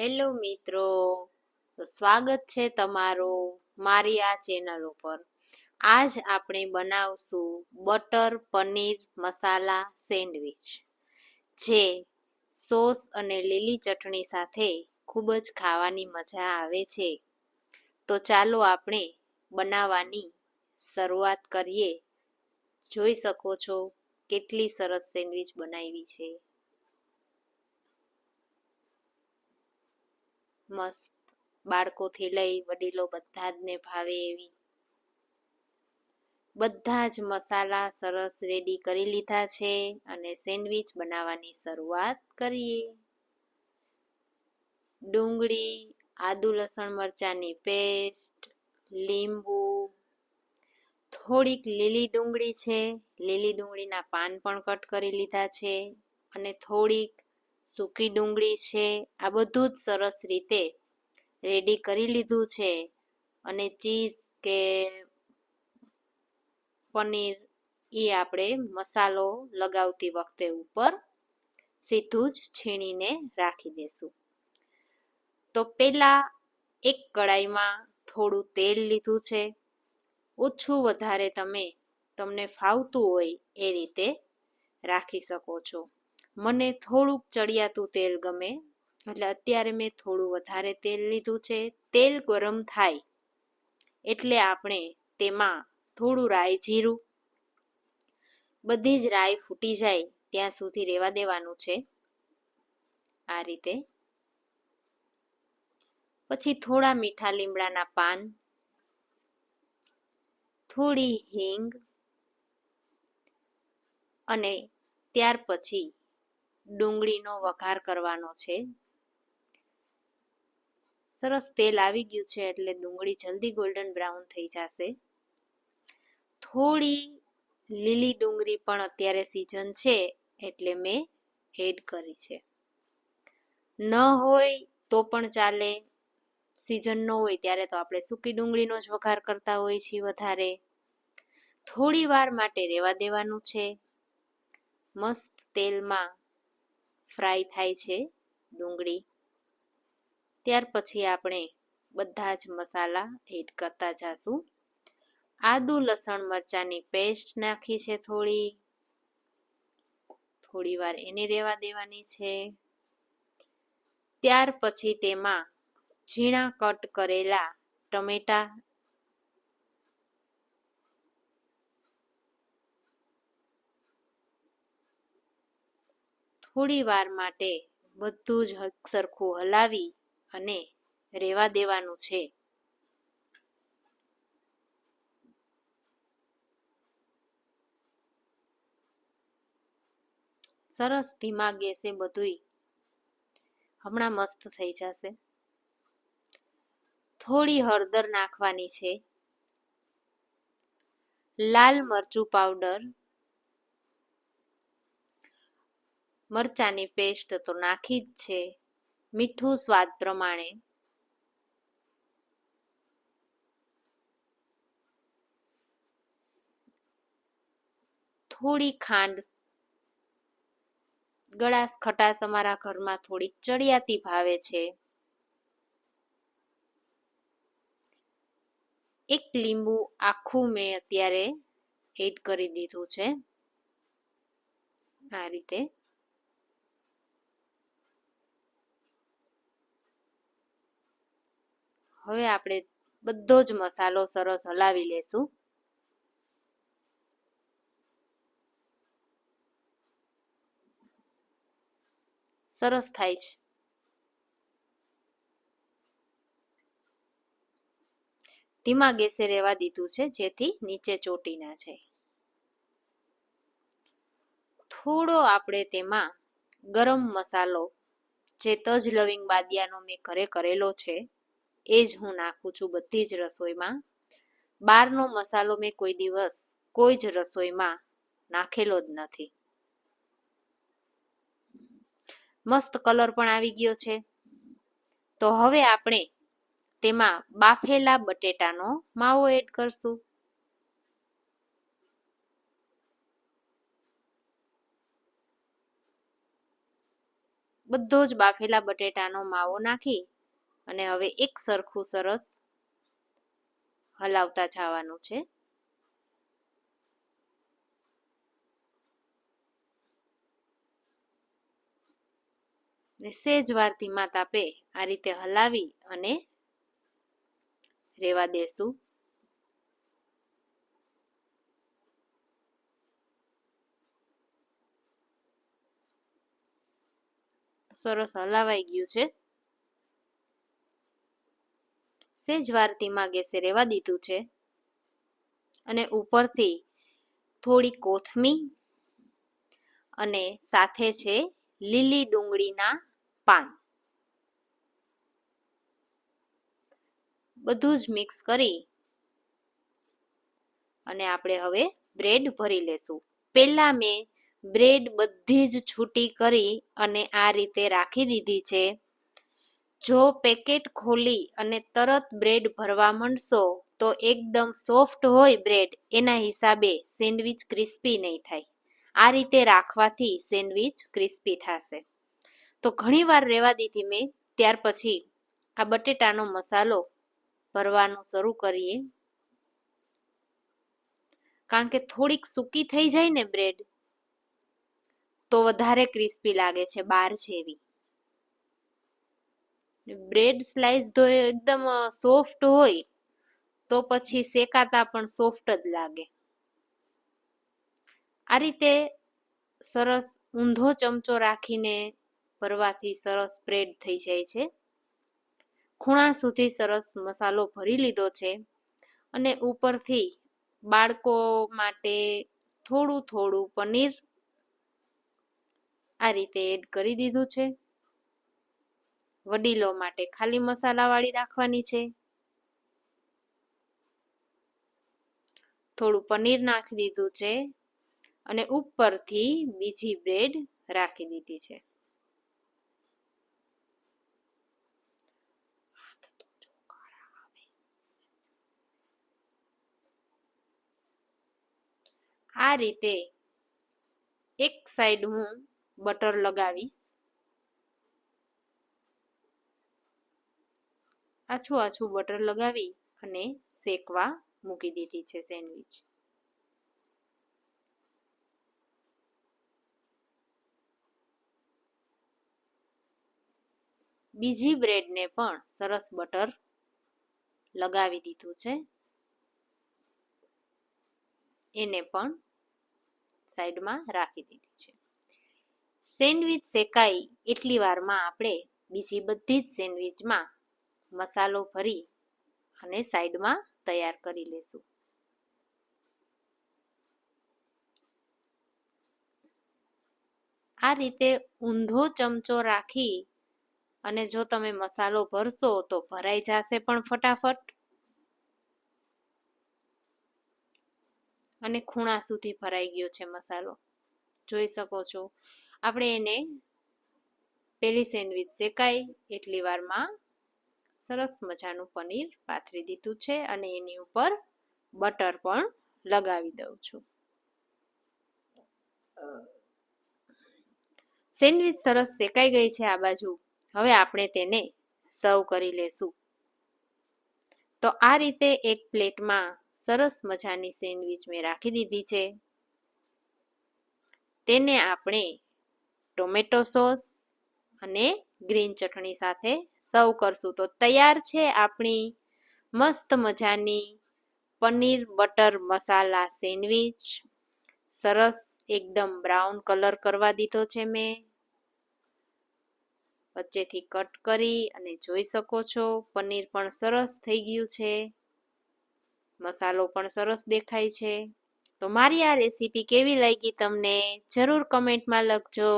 Hello મિત્રો સ્વાગત છે તમારું મારી આ ચેનલ ઉપર. આજ આપણે બનાવશું બટર પનીર મસાલા સેન્ડવિચ, જે સોસ અને લીલી ચટણી સાથે ખૂબ જ ખાવાની મજા આવે છે. તો ચાલો આપણે બનાવવાની શરૂઆત કરીએ. જોઈ શકો છો કેટલી સરસ સેન્ડવિચ બનાવી છે. મસ્ત બાળકોથી લઈ વડીલો બધા જ ને ભાવે એવી. બધા જ મસાલા સરસ રેડી કરી લીધા છે અને સેન્ડવિચ બનાવવાની શરૂઆત કરીએ. ડુંગળી, આદુ, લસણ મરચાંની પેસ્ટ લીંબુ. થોડીક લીલી ડુંગળી છે. લીલી ડુંગળીના પાન પણ કટ કરી લીધા છે અને થોડીક સૂકી ડુંગળી છે, આ બધું જ સરસ રીતે રેડી કરી લીધું છે. અને ચીઝ કે પનીર એ આપણે મસાલો લગાવતી વખતે ઉપર સીધું જ છીણીને રાખી દેશું. તો પહેલાં એક કડાઈમાં થોડું તેલ લીધું છે. ઓછું વધારે તમે તમને ફાવતું હોય એ રીતે રાખી શકો છો. મને થોડુંક ચડિયાતું તેલ ગમે, એટલે અત્યારે મેં થોડું વધારે તેલ લીધું છે. તેલ ગરમ થાય એટલે આપણે તેમાં થોડું રાઈ જીરું, બધી જ રાઈ ફૂટી જાય ત્યાં સુધી રેવા દેવાનું છે આ રીતે. પછી થોડા મીઠા લીમડાના પાન, થોડી હિંગ અને ત્યાર પછી ડુંગળીનો વઘાર કરવાનો છે. સરસ તેલ આવી ગયું છે એટલે ડુંગળી જલ્દી ગોલ્ડન બ્રાઉન થઈ જશે. થોડી લીલી ડુંગળી પણ અત્યારે સિઝન છે એટલે મેં એડ કરી છે. ન હોય તો પણ ચાલે. સિઝન ન હોય ત્યારે તો આપણે સૂકી ડુંગળીનો જ વઘાર કરતા હોઈએ છીએ વધારે. થોડી વાર માટે રહેવા દેવાનું છે. મસ્ત તેલમાં ફ્રાય થાય છે ડુંગળી. ત્યાર પછી આપણે બધા જ મસાલા એડ કરતા જાશું. આદુ, લસણ, મરચાંની પેસ્ટ નાખી છે થોડી. થોડી વાર એને રહેવા દેવાની છે. ત્યાર પછી તેમાં ઝીણા કટ કરેલા ટમેટા થોડી વાર માટે બધું જ સરખું હલાવી અને રેવા દેવાનું છે. સરસ ધીમા ગેસે બધુંય હમણાં મસ્ત થઈ જશે. થોડી હળદર નાખવાની છે. લાલ મરચું પાવડર મરચાની પેસ્ટ તો નાખી જ છે. મીઠું સ્વાદ પ્રમાણે. થોડી ખાંડ. ગળાશ ખટાશ અમારા ઘરમાં થોડીક ચડિયાતી ભાવે છે. એક લીંબુ આખું મેં અત્યારે એડ કરી દીધું છે. આ રીતે. હવે આપણે બધો જ મસાલો સરસ હલાવી લેશું. સરસ થાય છે. ધીમા ગેસે રહેવા દીધું છે, જેથી નીચે ચોટી ના જાય. થોડો આપણે તેમાં ગરમ મસાલો, જે તજ લવિંગ બાદિયાનો મેં ઘરે કરેલો છે એ જ હું નાખું છું બધી જ રસોઈમાં. બહારનો મસાલો મેં કોઈ દિવસ, કોઈ જ રસોઈમાં નાખેલો જ નથી. મસ્ત કલર પણ આવી ગયો છે. તો હવે આપણે તેમાં બાફેલા બટેટાનો માવો એડ કરશું. બધો જ બાફેલા બટેટાનો માવો નાખી અને હવે એક સરખું સરસ હલાવતા જવાનું છે. સેજ વાર ધીમા તાપે આ રીતે હલાવી અને રેવા દેશું. સરસ હલાવાઈ ગયું છે. સેજ વાર ધીમા ગેસે રહેવા દીધું છે. અને ઉપરથી થોડી કોથમી અને સાથે છે લીલી ડુંગળીના પાન. બધું જ મિક્સ કરી અને આપણે હવે બ્રેડ ભરી લેશું. પહેલા મેં બ્રેડ બધી જ છૂટી કરી અને આ રીતે રાખી દીધી છે. જો પેકેટ ખોલી અને તરત બ્રેડ ભરવા માંડશો, તો એકદમ સોફ્ટ હોય બ્રેડ. એના હિસાબે સેન્ડવિચ ક્રિસ્પી નહીં થાય. આ રીતે રાખવાથી સેન્ડવિચ ક્રિસ્પી થશે. તો ઘણીવાર રહેવા દીધી મેં. ત્યાર પછી આ બટેટાનો મસાલો ભરવાનું શરૂ કરીએ. કારણ કે થોડીક સૂકી થઈ જાય ને બ્રેડ, તો વધારે ક્રિસ્પી લાગે છે, બાર જેવી. બ્રેડ સ્લાઇસ જો એકદમ સોફ્ટ હોય, તો પછી શેકાતા પણ સોફ્ટ જ લાગે. આ રીતે સરસ ઊંધો ચમચો રાખીને ભરવાથી સરસ સ્પ્રેડ થઈ જાય છે. ખૂણા સુધી સરસ મસાલો ભરી લીધો છે અને ઉપરથી બાળકો માટે થોડું થોડું પનીર આ રીતે એડ કરી દીધું છે. વડીલો માટે ખાલી મસાલાવાળી રાખવાની છે. થોડું પનીર નાખી દીધું છે અને ઉપરથી બીજી બ્રેડ રાખી દીધી છે. આ રીતે એક સાઈડ હું બટર લગાવીશ. આછું આછું બટર લગાવી અને શેકવા મૂકી દીધી છે સેન્ડવિચ. બીજી બ્રેડને પણ સરસ બટર લગાવી દીધું છે. એને પણ સાઈડમાં રાખી દીધી છે. સેન્ડવિચ શેકાઈ એટલી વારમાં આપણે બીજી બધી જ સેન્ડવિચમાં મસાલો ભરી અને સાઈડમાં તૈયાર કરી લેશું. આ રીતે ઊંધો ચમચો રાખી અને જો તમે મસાલો ભરશો તો ભરાઈ જશે પણ ફટાફટ. અને ખૂણા સુધી ભરાઈ ગયો છે મસાલો. જોઈ શકો છો. આપણે એને પેલી સેન્ડવિચ શેકાય એટલી વારમાં સરસ મજાનું પનીર પાથરી દીધું છે અને એની ઉપર બટર પણ લગાવી દઉં છું. સેન્ડવિચ સરસ શેકાઈ ગઈ છે આ બાજુ. હવે આપણે તેને સર્વ કરી લેશું. તો આ રીતે એક પ્લેટમાં સરસ મજાની સેન્ડવિચ મેં રાખી દીધી છે. તેને આપણે ટોમેટો સોસ અને ગ્રીન ચટણી સાથે સર્વ કરશું. તો તૈયાર છે આપણી મસ્ત મજાની પનીર બટર મસાલા સેન્ડવિચ. સરસ એકદમ બ્રાઉન કલર કરવા દીધો છે મેં. વચ્ચેથી કટ કરી અને જોઈ શકો છો, પનીર પણ સરસ થઈ ગયું છે. મસાલો પણ સરસ દેખાય છે. તો મારી આ રેસીપી કેવી લાગી તમને? જરૂર કમેન્ટમાં લખજો.